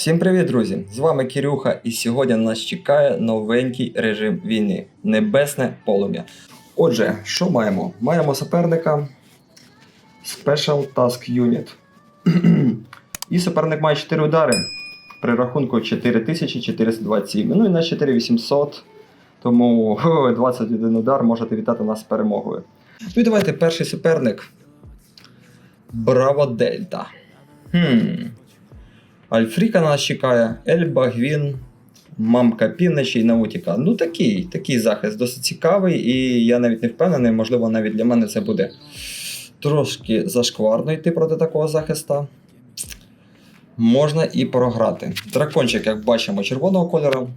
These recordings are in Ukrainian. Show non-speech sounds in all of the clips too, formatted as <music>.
Всім привіт, друзі! З вами Кирюха, і сьогодні нас чекає новенький режим війни Небесне полум'я. Отже, що маємо? Маємо суперника Special Task Unit. <clears throat> і суперник має 4 удари при рахунку 4427. Ну і на 4800. Тому 21 удар можете вітати нас з перемогою. Ну і давайте перший суперник. Браво Дельта. Хм. Альфріка нас чекає, Ельба, Гвін, Мамка Півночі і Наутіка. Ну такий, такий захист досить цікавий, і я навіть не впевнений, можливо, навіть для мене це буде трошки зашкварно йти проти такого захиста. Можна і програти. Дракончик, як бачимо, червоного кольору,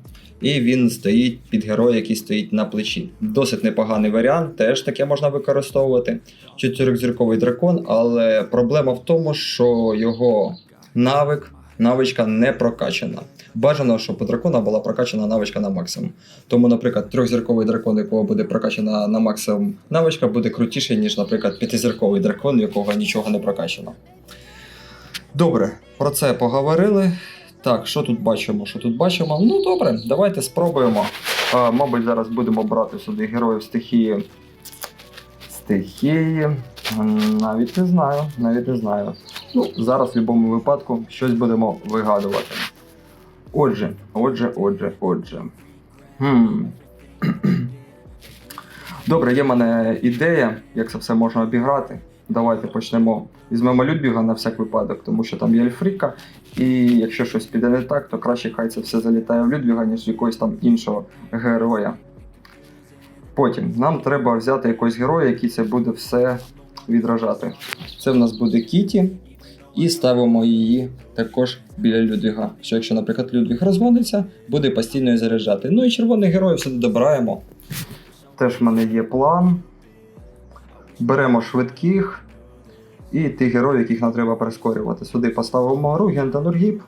і він стоїть під героя, який стоїть на плечі. Досить непоганий варіант, теж таке можна використовувати. Чотирьохзірковий дракон, але проблема в тому, що його навик навичка не прокачана. Бажано, щоб у дракона була прокачана навичка на максимум. Тому, наприклад, трьохзірковий дракон, якого буде прокачана на максимум навичка, буде крутіший, ніж, наприклад, п'ятизірковий дракон, якого нічого не прокачано. Добре, про це поговорили. Так, що тут бачимо? Що тут бачимо? Ну добре, давайте спробуємо. А, мабуть, зараз будемо брати сюди героїв стихії. Стихії. Навіть не знаю, навіть не знаю. Ну, зараз в будь-якому випадку щось будемо вигадувати. Отже, отже, отже, отже. Хм. <clears throat> Добре, є в мене ідея, як це все можна обіграти. Давайте почнемо. Візьмемо Людвіга на всяк випадок, тому що там є Альфріка. І якщо щось піде не так, то краще хай це все залітає в Людвіга, ніж в якогось там іншого героя. Потім нам треба взяти якогось героя, який це буде все відражати. Це в нас буде Кіті, і ставимо її також біля Людвіга. Що якщо, наприклад, Людвіг розводиться, буде постійно її заряджати. Ну і червоних героїв сюди добираємо. Теж в мене є план. Беремо швидких і тих героїв, яких нам треба прискорювати. Сюди поставимо Руген та Нургіп.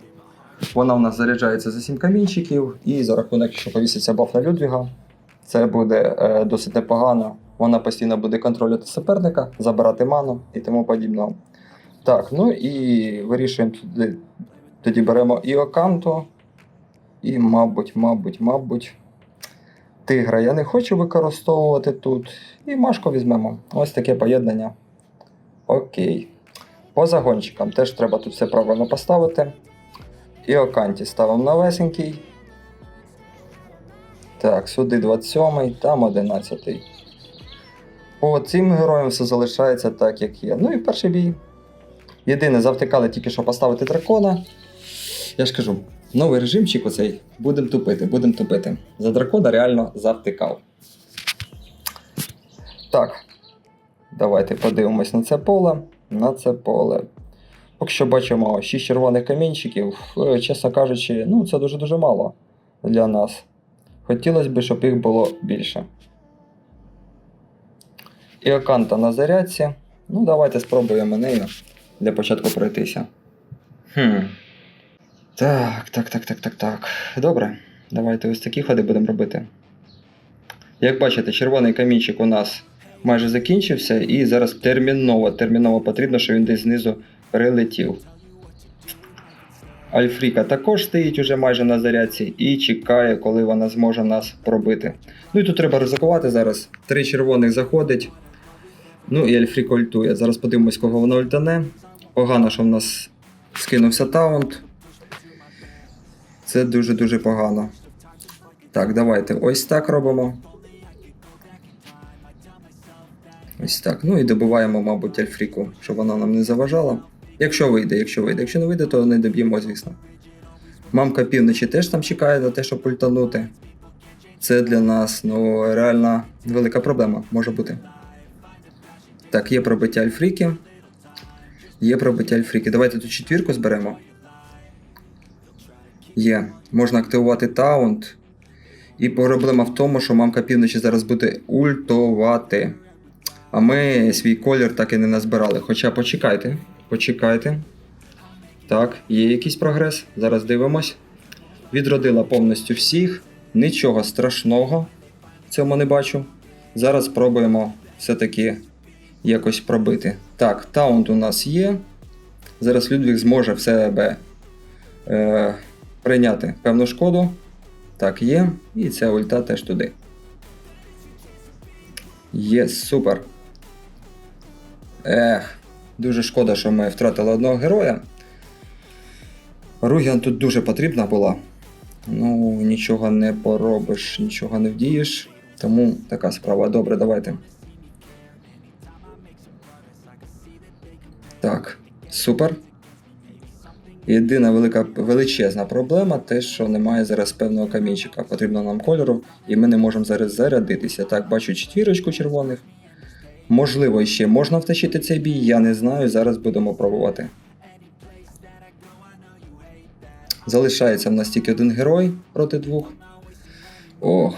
Вона в нас заряджається за 7 камінчиків, і за рахунок, якщо повіситься баф на Людвіга, це буде е, досить непогано. Вона постійно буде контролювати суперника, забирати ману і тому подібного. Так, ну і вирішуємо туди. Тоді беремо і Оканто, і, мабуть, мабуть, мабуть, тигра я не хочу використовувати тут. І Машку візьмемо. Ось таке поєднання. Окей. По загончикам теж треба тут все правильно поставити. І Оканті ставимо новесенький. Так, сюди 27-й, там 11-й. По цим героям все залишається так, як є. Ну і перший бій. Єдине, завтикали тільки що поставити дракона. Я ж кажу, новий режимчик оцей. Будемо тупити, будемо тупити. За дракона реально завтикав. Так. Давайте подивимось на це поле. На це поле. Поки що бачимо 6 червоних камінчиків. Е, Чесно кажучи, ну це дуже-дуже мало для нас. Хотілося б, щоб їх було більше. І Оканта на зарядці. Ну, давайте спробуємо нею для початку пройтися. Хм. Так, так, так, так, так, так. Добре. Давайте ось такі ходи будемо робити. Як бачите, червоний камінчик у нас майже закінчився, і зараз терміново, терміново потрібно, щоб він десь знизу прилетів. Альфріка також стоїть уже майже на зарядці і чекає, коли вона зможе нас пробити. Ну і тут треба ризикувати зараз. Три червоних заходить. Ну і Альфрік ультує. Зараз подивимось, кого воно ультане. Погано, що в нас скинувся таунт. Це дуже-дуже погано. Так, давайте ось так робимо. Ось так. Ну і добиваємо, мабуть, Альфріку, щоб вона нам не заважала. Якщо вийде, якщо вийде. Якщо не вийде, то не доб'ємо, звісно. Мамка півночі теж там чекає на те, щоб ультанути. Це для нас ну, реально велика проблема може бути. Так, є пробиття Альфріки. Є пробиття Альфріки. Давайте тут четвірку зберемо. Є. Можна активувати таунт. І проблема в тому, що мамка півночі зараз буде ультувати. А ми свій колір так і не назбирали. Хоча почекайте, почекайте. Так, є якийсь прогрес. Зараз дивимось. Відродила повністю всіх. Нічого страшного в цьому не бачу. Зараз спробуємо все-таки якось пробити. Так, таунт у нас є. Зараз Людвіг зможе в себе е, прийняти певну шкоду. Так, є. І ця ульта теж туди. Є, супер. Ех, дуже шкода, що ми втратили одного героя. Ругіан тут дуже потрібна була. Ну, нічого не поробиш, нічого не вдієш. Тому така справа. Добре, давайте. Так, супер. Єдина велика величезна проблема те, що немає зараз певного камінчика. Потрібно нам кольору, і ми не можемо зараз зарядитися. Так, бачу четвірочку червоних. Можливо, ще можна втащити цей бій, я не знаю. Зараз будемо пробувати. Залишається в нас тільки один герой проти двох. Ох,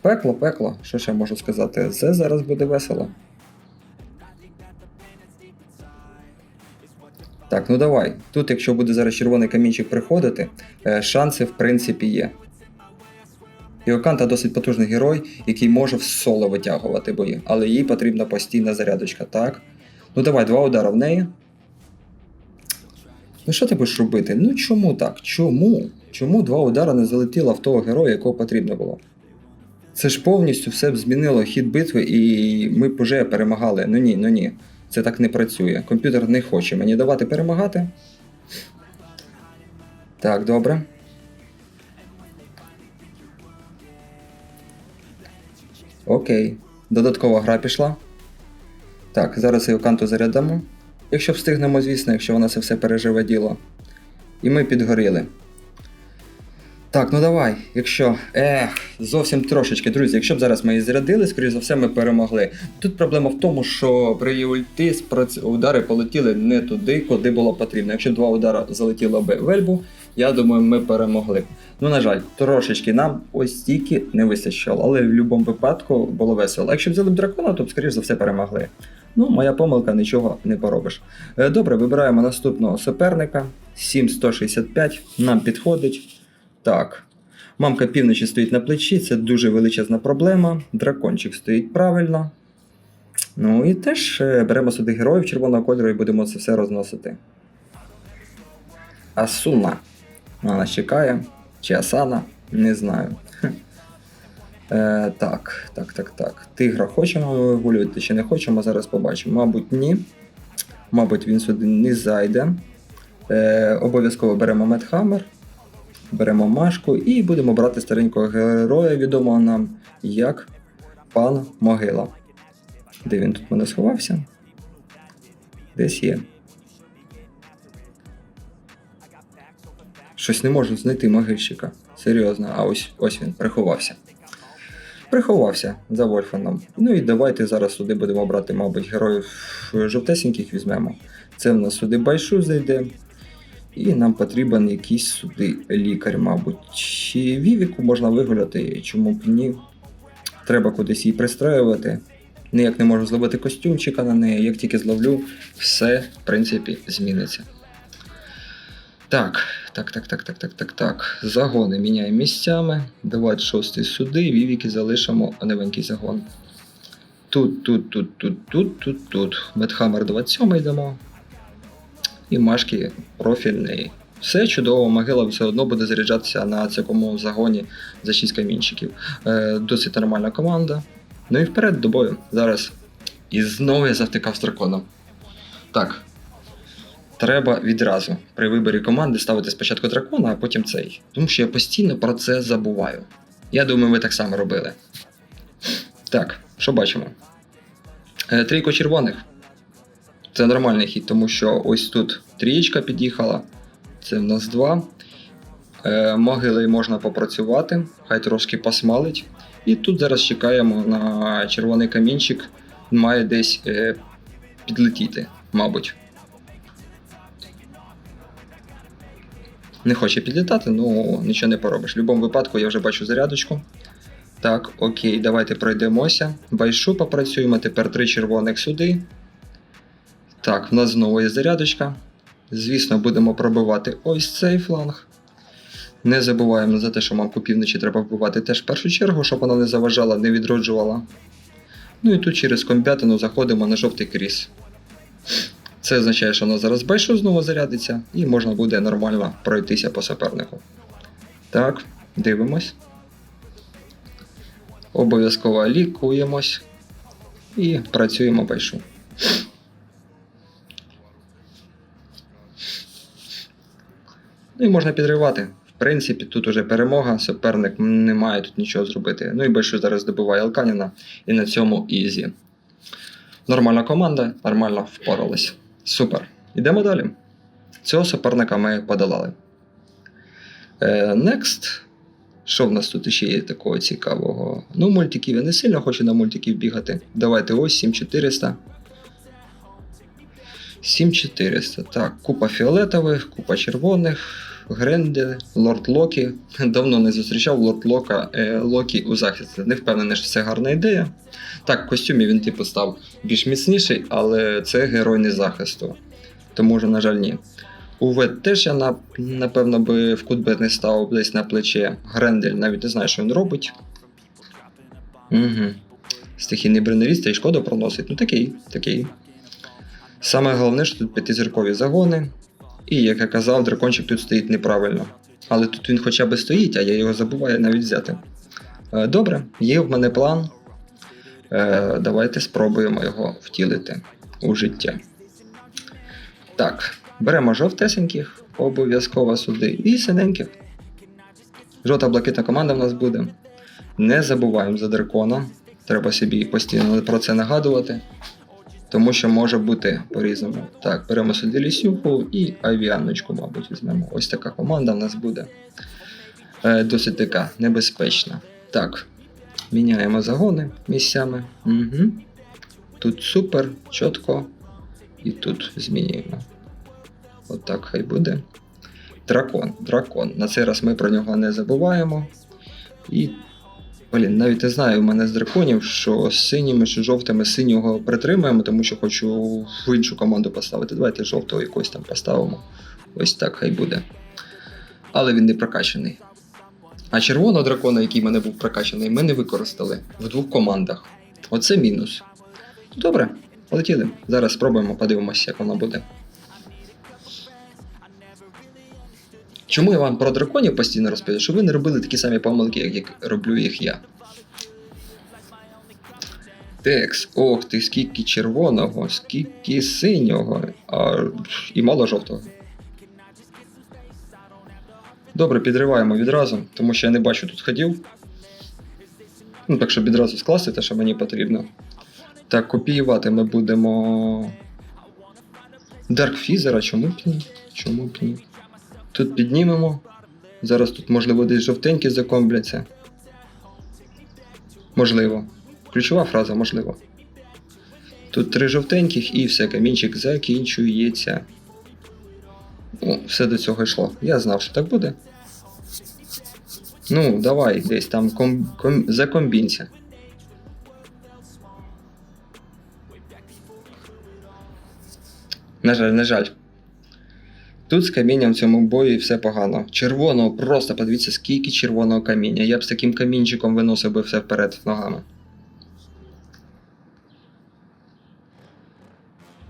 пекло, пекло. Що ще можу сказати? Це зараз буде весело. Так, ну давай. Тут, якщо буде зараз червоний камінчик приходити, е, шанси в принципі є. Іоканта досить потужний герой, який може в соло витягувати бої, але їй потрібна постійна зарядочка, так? Ну давай, два удари в неї. Ну що ти будеш робити? Ну чому так? Чому? Чому два удари не залетіло в того героя, якого потрібно було? Це ж повністю все б змінило хід битви, і ми б уже перемагали. Ну ні, ну ні. Це так не працює. Комп'ютер не хоче мені давати перемагати. Так, добре. Окей. Додаткова гра пішла. Так, зараз і канту зарядимо. Якщо встигнемо, звісно, якщо вона це все переживе діло. І ми підгоріли. Так, ну давай, якщо. Ех, зовсім трошечки, друзі, якщо б зараз ми її зарядили, скоріш за все, ми перемогли. Тут проблема в тому, що при її ульті спрац- удари полетіли не туди, куди було потрібно. Якщо б два удари залетіло би в Ельбу, я думаю, ми перемогли. Ну, на жаль, трошечки нам ось стільки не вистачило, але в будь-якому випадку було весело. Якщо взяли б дракона, то б, скоріш за все, перемогли. Ну, моя помилка, нічого не поробиш. Е, Добре, вибираємо наступного суперника. 7165, нам підходить. Так. Мамка півночі стоїть на плечі, це дуже величезна проблема. Дракончик стоїть правильно. Ну і теж е, беремо сюди героїв червоного кольору і будемо це все розносити. Асуна. Вона чекає. Чи Асана? Не знаю. Е, так, так, так, так. Тигра хочемо вигулювати чи не хочемо, зараз побачимо. Мабуть, ні. Мабуть, він сюди не зайде. Е, обов'язково беремо Медхаммер, беремо Машку і будемо брати старенького героя, відомого нам як пан Могила. Де він тут мене сховався? Десь є. Щось не можу знайти могильщика. Серйозно, а ось ось він приховався. Приховався за Вольфаном. Ну і давайте зараз сюди будемо брати, мабуть, героїв жовтесеньких візьмемо. Це в нас сюди Байшу зайде. І нам потрібен якийсь сюди лікар, мабуть. Чи Вівіку можна вигуляти, чому б ні. Треба кудись її пристроювати. Ніяк не можу зловити костюмчика на неї. Як тільки зловлю, все, в принципі, зміниться. Так, так, так, так, так, так, так, так. Загони міняємо місцями. 26 сюди, вівіки залишимо новенький загон. Тут, тут, тут, тут, тут, тут, тут. Медхаммер 27 йдемо. І машки профільний. Все чудово, могила все одно буде заряджатися на цьому загоні за 6 камінчиків. Е, досить нормальна команда. Ну і вперед до бою. Зараз. І знову я завтикав з драконом. Так. Треба відразу при виборі команди ставити спочатку дракона, а потім цей. Тому що я постійно про це забуваю. Я думаю, ви так само робили. Так, що бачимо? Е, трійко червоних. Це нормальний хід, тому що ось тут трієчка під'їхала. Це в нас два. Е, могилою можна попрацювати, хай трошки посмалить. І тут зараз чекаємо на червоний камінчик. Має десь е, підлетіти, мабуть. Не хоче підлітати, ну нічого не поробиш. В будь-якому випадку я вже бачу зарядочку. Так, окей, давайте пройдемося. Байшу попрацюємо. Тепер три червоних сюди. Так, в нас знову є зарядочка. Звісно, будемо пробивати ось цей фланг. Не забуваємо за те, що мамку півночі треба вбивати теж в першу чергу, щоб вона не заважала, не відроджувала. Ну і тут через комп'ятину заходимо на жовтий кріс. Це означає, що вона зараз байшу знову зарядиться, і можна буде нормально пройтися по супернику. Так, дивимось. Обов'язково лікуємось і працюємо байшу. Ну і можна підривати. В принципі, тут уже перемога, суперник не має тут нічого зробити. Ну і байшу зараз добиває Алканіна, і на цьому ізі. Нормальна команда, нормально впоралась. Супер. Йдемо далі. Цього суперника ми подолали. Е, Next. Що в нас тут ще є такого цікавого? Ну, мультиків я не сильно хочу на мультиків бігати. Давайте ось 7400. 7400. Так, купа фіолетових, купа червоних, Гренди, Лорд Локі. Давно не зустрічав Лорд Лока, е, Локі у захисті. Не впевнений, що це гарна ідея. Так, в костюмі він типу став більш міцніший, але це герой не захисту. Тому на жаль, ні. У Вет теж я напевно би в кутбет не ставив десь на плече. Грендель навіть не знаю, що він робить. Угу. Стихійний бронеріст та й шкоду проносить. Ну такий, такий. Саме головне, що тут п'ятизіркові загони. І, як я казав, дракончик тут стоїть неправильно. Але тут він хоча б стоїть, а я його забуваю навіть взяти. Е, Добре, є в мене план. Е, Давайте спробуємо його втілити у життя. Так, беремо жовтесеньких, обов'язково сюди, і синеньких. Жовта блакитна команда в нас буде. Не забуваємо за дракона. Треба собі постійно про це нагадувати. Тому що може бути по-різному. Так, беремо сюди лісюху і авіаночку, мабуть, візьмемо. Ось така команда в нас буде. Е, досить така небезпечна. Так, міняємо загони місцями. Угу. Тут супер, чітко. І тут змінюємо. От хай буде. Дракон, дракон. На цей раз ми про нього не забуваємо. І. Блін, навіть не знаю, у мене з драконів, що з синіми чи жовтими синього притримуємо, тому що хочу в іншу команду поставити. Давайте жовтого якось там поставимо. Ось так хай буде. Але він не прокачаний. А червоного дракона, який в мене був прокачаний, ми не використали в двох командах. Оце мінус. Добре, полетіли. Зараз спробуємо, подивимося, як воно буде. Чому я вам про драконів постійно розповідаю? Щоб ви не робили такі самі помилки, як, як роблю їх я. Текс, ох ти, скільки червоного, скільки синього, а, і мало жовтого. Добре, підриваємо відразу, тому що я не бачу тут ходів. Ну, так щоб відразу скласти те, що мені потрібно. Так, копіювати ми будемо. Feather, чому б ні? Чому б ні? Тут піднімемо. Зараз тут, можливо, десь жовтенькі закомбляться. Можливо. Ключова фраза, можливо. Тут три жовтеньких і все, камінчик закінчується. О, все до цього йшло. Я знав, що так буде. Ну, давай, десь там ком... ком... закомбінься. На жаль, на жаль. Тут з камінням в цьому бої все погано. Червоного, просто подивіться, скільки червоного каміння. Я б з таким камінчиком виносив би все вперед ногами.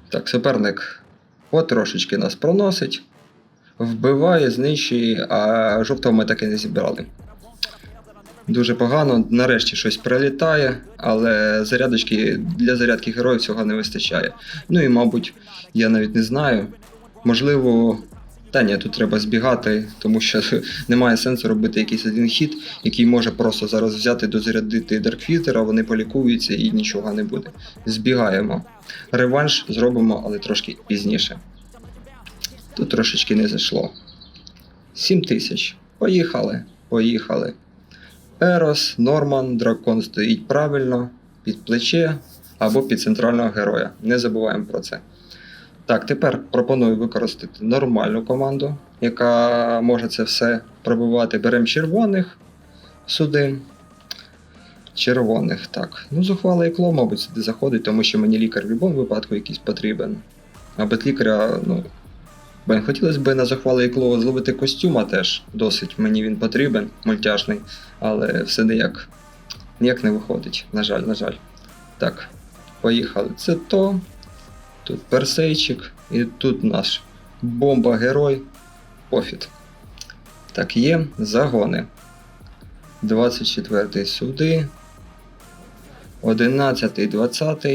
Так, суперник потрошечки нас проносить, вбиває, знищує, а жовтого ми так і не зібрали. Дуже погано, нарешті щось прилітає, але зарядочки для зарядки героїв цього не вистачає. Ну і, мабуть, я навіть не знаю. Можливо, та ні, тут треба збігати, тому що <laughs> немає сенсу робити якийсь один хід, який може просто зараз взяти, дозарядити Даркфітера, вони полікуються і нічого не буде. Збігаємо. Реванш зробимо, але трошки пізніше. Тут трошечки не зайшло. 7 тисяч. Поїхали. Поїхали. Ерос, Норман, дракон стоїть правильно, під плече або під центрального героя. Не забуваємо про це. Так, тепер пропоную використати нормальну команду, яка може це все пробивати. Беремо червоних сюди. Червоних, так. Ну, зухвале ікло, мабуть, сюди заходить, тому що мені лікар в будь-якому випадку якийсь потрібен. А без лікаря, ну. Блин, хотілося б на зухвале ікло зловити костюма теж. Досить мені він потрібен, мультяшний, але все ніяк, ніяк не виходить. На жаль, на жаль. Так, поїхали. Це то. Тут персейчик, і тут наш бомба-герой Пофіт. Так, є загони. 24 сюди. 11, -й, 20.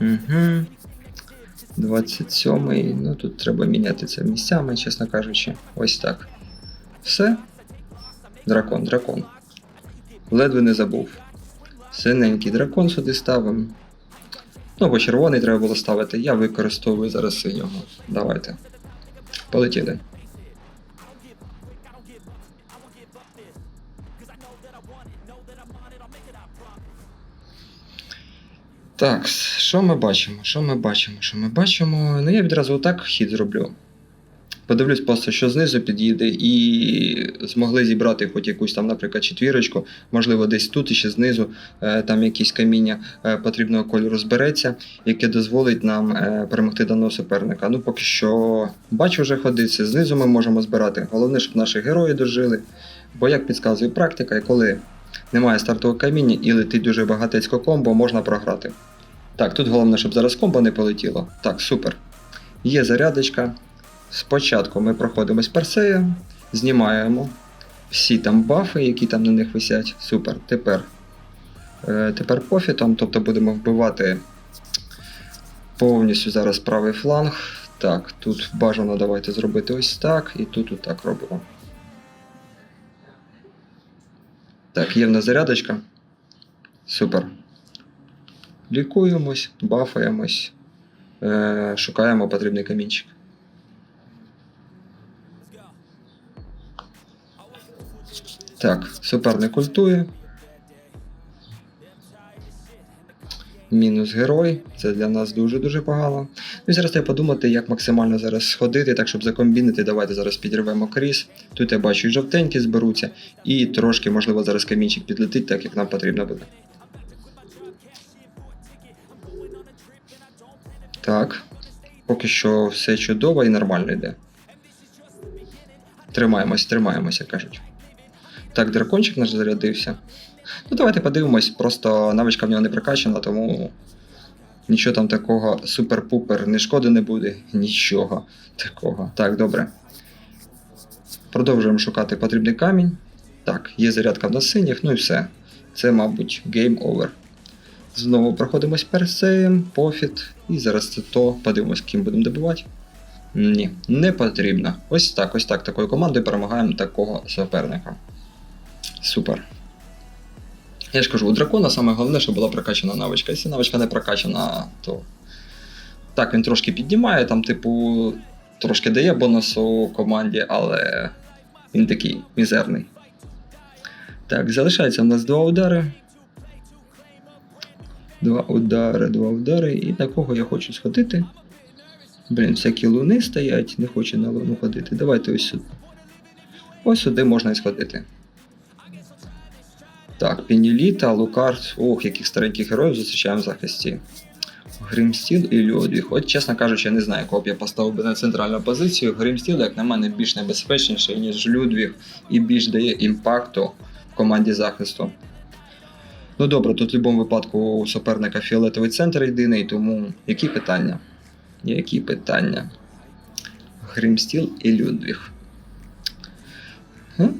Угу. 27. -й. Ну тут треба міняти це місцями, чесно кажучи. Ось так. Все. Дракон, дракон. Ледве не забув. Синенький дракон сюди ставимо. Ну, бо червоний треба було ставити. Я використовую зараз синього. Давайте. Полетіли. Так, що ми бачимо? Що ми бачимо? Що ми бачимо? Ну я відразу отак хід зроблю. Подивлюсь просто, що знизу під'їде, і змогли зібрати хоч якусь там, наприклад, четвірочку, можливо, десь тут і ще знизу е, там якісь каміння е, потрібного кольору збереться, яке дозволить нам е, перемогти даного суперника. Ну, поки що бачу вже ходиться, знизу ми можемо збирати. Головне, щоб наші герої дожили. Бо, як підказує практика, і коли немає стартового каміння і летить дуже багатецько комбо, можна програти. Так, тут головне, щоб зараз комбо не полетіло. Так, супер. Є зарядочка. Спочатку ми проходимо з персеєм, знімаємо всі там бафи, які там на них висять. Супер. Тепер, е, тепер пофітом, тобто будемо вбивати повністю зараз правий фланг. Так, тут бажано давайте зробити ось так, і тут отак робимо. Так, є в нас зарядочка. Супер. Лікуємось, бафаємось, е, шукаємо потрібний камінчик. Так, суперник ультує. Мінус герой. Це для нас дуже-дуже погано. Ну і зараз треба подумати, як максимально зараз сходити, так щоб закомбінити. Давайте зараз підірвемо кріс. Тут я бачу і жовтенькі зберуться, і трошки, можливо, зараз камінчик підлетить, так як нам потрібно буде. Так. Поки що все чудово і нормально йде. Тримаємось, тримаємося, кажуть. Так, дракончик наш зарядився. Ну, давайте подивимось, просто навичка в нього не прокачана, тому нічого там такого супер-пупер, не шкоди не буде. Нічого такого. Так, добре. Продовжуємо шукати потрібний камінь. Так, є зарядка в нас синіх, ну і все. Це, мабуть, game over. Знову проходимось персеєм, пофіт. І зараз це то подивимось, ким будемо добивати. Ні, не потрібно. Ось так, ось так. Такою командою перемагаємо такого суперника. Супер. Я ж кажу, у дракона саме головне, щоб була прокачана навичка. Якщо навичка не прокачана, то так, він трошки піднімає, там, типу, трошки дає бонусу команді, але він такий мізерний. Так, залишається в нас два удари. Два удари, два удари. І на кого я хочу сходити? Блін, всякі луни стоять, не хочу на луну ходити. Давайте ось сюди. Ось сюди можна і сходити. Так, Пеніліта, Лукард. Ох, яких стареньких героїв зустрічаємо в захисті. Гримстіл і Людвіг. От, чесно кажучи, я не знаю, кого б я поставив би на центральну позицію. Гримстіл, як на мене, більш небезпечніший, ніж Людвіг, і більш дає імпакту в команді захисту. Ну добре, тут в будь-якому випадку у суперника фіолетовий центр єдиний, тому які питання? Які питання? Гримстіл і Людвіг.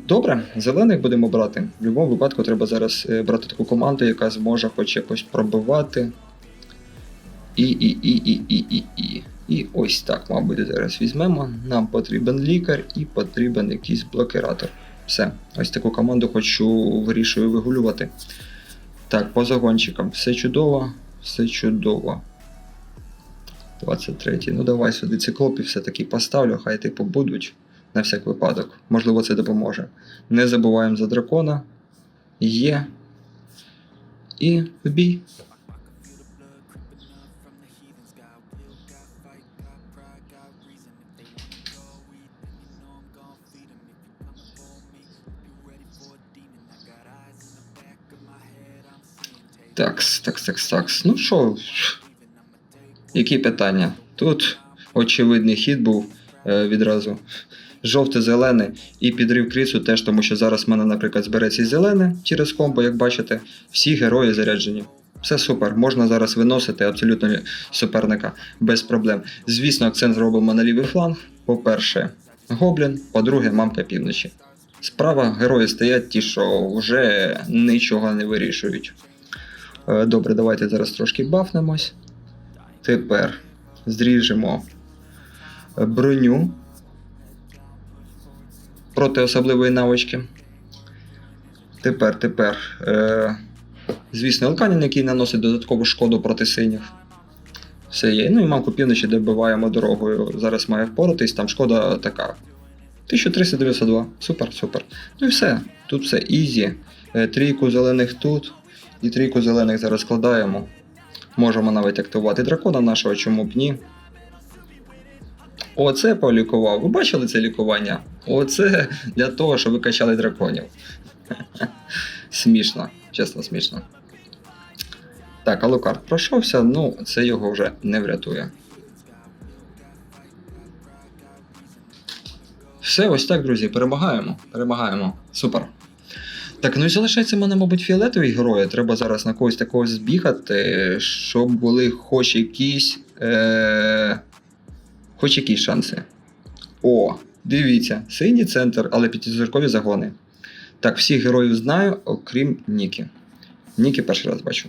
Добре, зелених будемо брати. В будь-якому випадку треба зараз е, брати таку команду, яка зможе хоч якось пробивати. І, і, і, і, і, і, і. І ось так, мабуть, зараз візьмемо. Нам потрібен лікар і потрібен якийсь блокиратор. Все, ось таку команду хочу вирішую вигулювати. Так, по загончикам. Все чудово, все чудово. 23. Ну давай сюди циклопів все-таки поставлю, хай типу будуть на всяк випадок. Можливо, це допоможе. Не забуваємо за дракона. Є. І бій. Такс, такс, такс, такс. Ну що, які питання? Тут очевидний хід був е, відразу. Жовте-зелене і підрив крісу теж, тому що зараз в мене, наприклад, збереться зелене через комбо, як бачите, всі герої заряджені. Все супер, можна зараз виносити абсолютно суперника без проблем. Звісно, акцент зробимо на лівий фланг. По-перше, гоблін, по-друге, мамка півночі. Справа герої стоять ті, що вже нічого не вирішують. Е, Добре, давайте зараз трошки бафнемось. Тепер зріжемо броню проти особливої навички. Тепер, тепер. Е, звісно, Елканін, який наносить додаткову шкоду проти синіх. Все є. Ну і мамку півночі добиваємо дорогою. Зараз має впоратись, там шкода така. 1392. Супер, супер. Ну і все. Тут все ізі. Е, Трійку зелених тут. І трійку зелених зараз складаємо. Можемо навіть активувати дракона нашого, чому б ні. Оце полікував. Ви бачили це лікування? Оце для того, щоб ви качали драконів. <laughs> Смішно, чесно, смішно. Так, Алукард пройшовся, ну це його вже не врятує. Все, ось так, друзі, перемагаємо. Перемагаємо. Супер. Так, ну і залишається мене, мабуть, фіолетові герої. Треба зараз на когось такого збігати, щоб були хоч якісь. Е... Хоч якісь шанси. О, дивіться, синій центр, але п'ятизіркові загони. Так, всіх героїв знаю, окрім Нікі. Нікі перший раз бачу.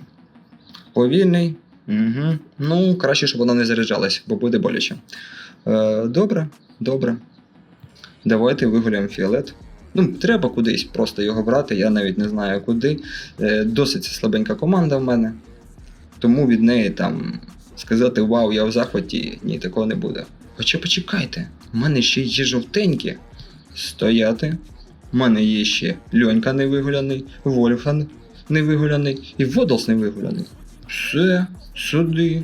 Повільний. Угу. Ну, краще, щоб вона не заряджалась, бо буде боляче. Е, добре, добре. Давайте вигуляємо фіолет. Ну, треба кудись просто його брати, я навіть не знаю куди. Е, досить слабенька команда в мене. Тому від неї там сказати Вау, я в захваті, ні, такого не буде. Хоча почекайте, в мене ще є жовтенькі. Стояти. У мене є ще Льонька невигуляний, Вольфан невигуляний і Водолс невигуляний. Все, сюди.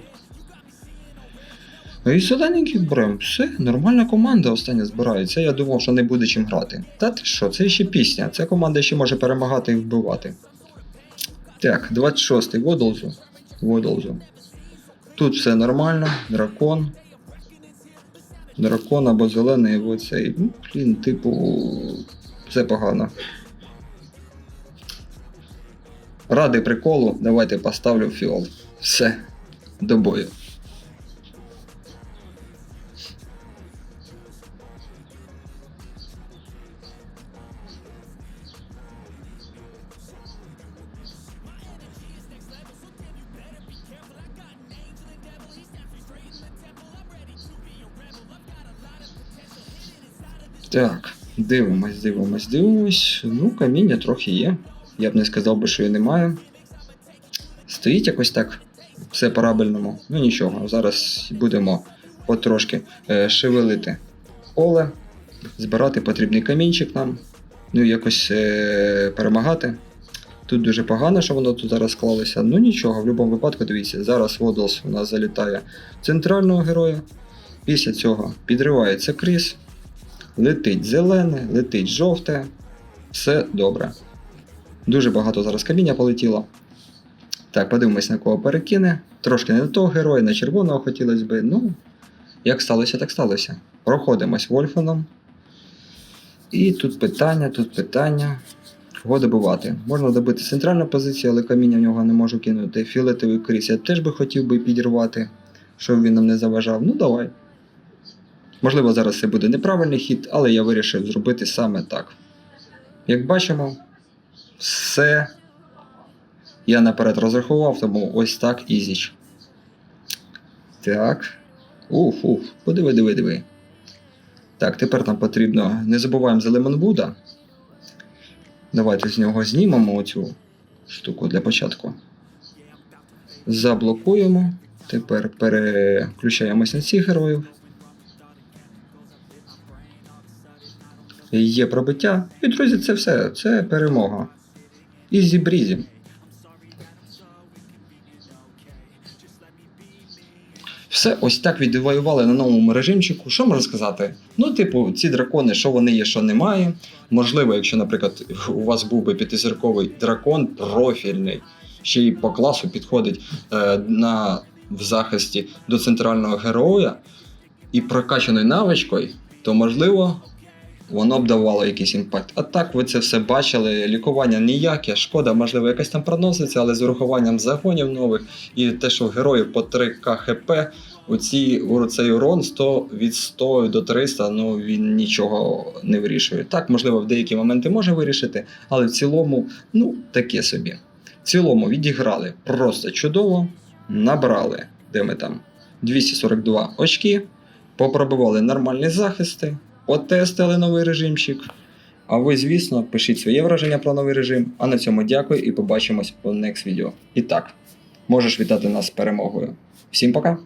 І зелененьких берем. Все, нормальна команда остання збирається. Я думав, що не буде чим грати. Та ти що, це ще пісня. Ця команда ще може перемагати і вбивати. Так, 26-й Водолзу. Водолзу. Тут все нормально, дракон. Дракон або зелений, або цей. Ну, блін, типу. Все погано. Ради приколу, давайте поставлю фіол. Все, до бою. Так, дивимось, дивимось, дивимось. Ну, каміння трохи є. Я б не сказав би, що її немає. Стоїть якось так, все по-рабельному. Ну нічого, зараз будемо потрошки е, шевелити поле, збирати потрібний камінчик нам, ну і якось е, перемагати. Тут дуже погано, що воно тут зараз склалося. Ну нічого, в будь-якому випадку, дивіться, зараз Водолс у нас залітає центрального героя. Після цього підривається Кріс, летить зелене, летить жовте. Все добре. Дуже багато зараз каміння полетіло. Так, подивимось, на кого перекине. Трошки не до того героя, на червоного хотілося би. Ну, як сталося, так сталося. Проходимось Вольфаном. І тут питання, тут питання. Кого добивати? Можна добити центральну позицію, але каміння в нього не можу кинути. Фіолетовий кріс я теж би хотів би підірвати, щоб він нам не заважав. Ну давай. Можливо, зараз це буде неправильний хід, але я вирішив зробити саме так. Як бачимо, все я наперед розрахував, тому ось так ізіч. Так. Уф, уф, подиви, диви, диви. Так, тепер нам потрібно. Не забуваємо за Лемонвуда. Давайте з нього знімемо оцю штуку для початку. Заблокуємо. Тепер переключаємось на цих героїв. Є пробиття. І, друзі, це все. Це перемога. Ізі брізі. Все ось так відвоювали на новому режимчику. Що можна сказати? Ну, типу, ці дракони, що вони є, що немає. Можливо, якщо, наприклад, у вас був би п'ятизірковий дракон профільний, ще й по класу підходить е, на, в захисті до центрального героя і прокачаною навичкою, то можливо. Воно б давало якийсь імпакт. А так ви це все бачили, лікування ніяке, шкода, можливо, якась там проноситься, але з урахуванням загонів нових і те, що в героїв по 3 КХП, Оці, оцей урон 100, від 100 до 300, ну він нічого не вирішує. Так, можливо, в деякі моменти може вирішити, але в цілому, ну, таке собі. В цілому відіграли просто чудово, набрали, де ми там 242 очки, попробували нормальні захисти, отестили новий режимчик. А ви, звісно, пишіть своє враження про новий режим. А на цьому дякую і побачимось у next відео. І так, можеш вітати нас з перемогою. Всім пока!